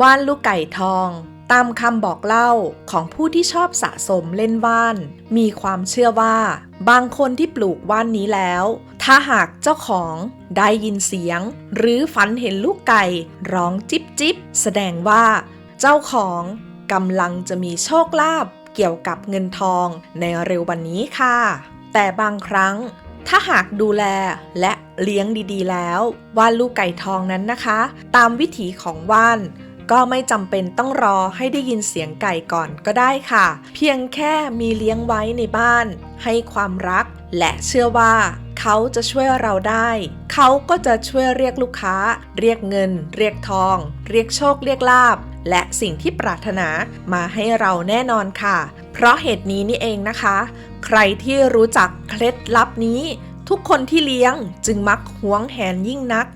ว่านลูกไก่ทอง ตามคำบอกเล่าของผู้ที่ชอบสะสมเล่นว่าน มีความเชื่อว่า บางคนที่ปลูกว่านนี้แล้ว ถ้าหากเจ้าของได้ยินเสียง หรือฝันเห็นลูกไก่ร้องจิบจิบแสดงว่า เจ้าของกำลังจะมีโชคลาภเกี่ยวกับเงินทองในเร็ววันนี้ค่ะ แต่บางครั้งถ้าหากดูแลและเลี้ยงดีๆแล้ว ว่านลูกไก่ทองนั้นนะคะ ตามวิถีของว่าน ก็ไม่จำเป็นต้องรอให้ได้ยินเสียงไก่ก่อนก็ได้ค่ะ เพียงแค่มีเลี้ยงไว้ในบ้าน ให้ความรัก และเชื่อว่าเขาจะช่วยเราได้ เขาก็จะช่วยเรียกลูกค้า เรียกเงิน เรียกทอง เรียกโชค เรียกลาบ และสิ่งที่ปรารถนามาให้เราแน่นอนค่ะ เพราะเหตุนี้นี่เองนะคะ ใครที่รู้จักเคล็ดลับนี้ ทุกคนที่เลี้ยงจึงมักหวงแหนยิ่งนัก